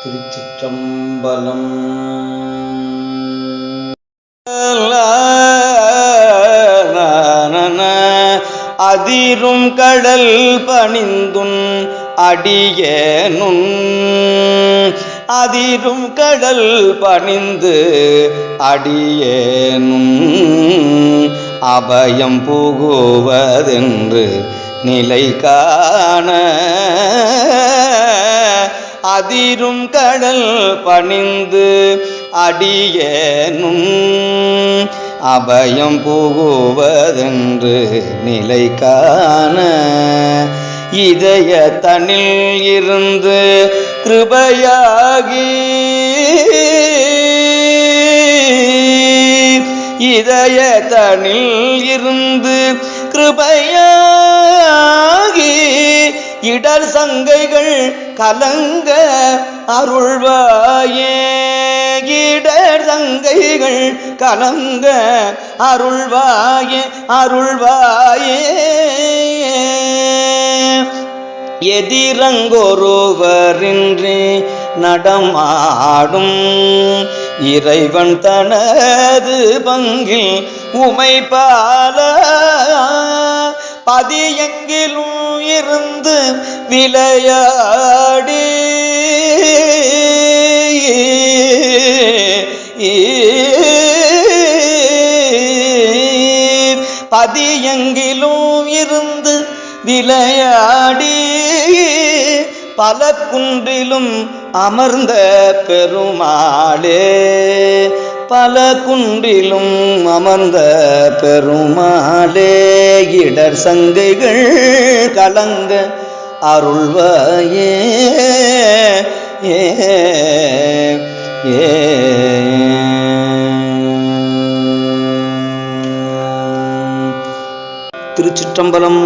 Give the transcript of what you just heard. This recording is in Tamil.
திருச்சிற்றம்பலம். அதிரும் கடல் பணிந்துன் அடியேனுன் அதிரும் கடல் பணிந்து அடியேனும் அபயம் புகுவதென்று நிலை காண அதிரும் கடல் பணிந்து அடியேனும். அபயம் புகுவதென்று நிலை காண. இதய தனில் இருந்து கிருபையாகி இதய தனில் இருந்து கிருபையா இடர் சங்கைகள் கலங்க அருள்வாயே. இடர் சங்கைகள் கலங்க அருள்வாயே அருள்வாயே. எதிரங்கொருவரின்றி நடமாடும் இறைவன் தனது பங்கில் உமைப்பால பதியெங்கிலும் இருந்து விளையாடி. பதியெங்கிலும் இருந்து விளையாடி. பல குன்றிலும் அமர்ந்த பெருமாளே. பல குன்றிலும் அமர்ந்த பெருமாளே இடர் சங்கைகள் கலங்க அருள்வாயே. ஏ திருச்சிற்றம்பலம்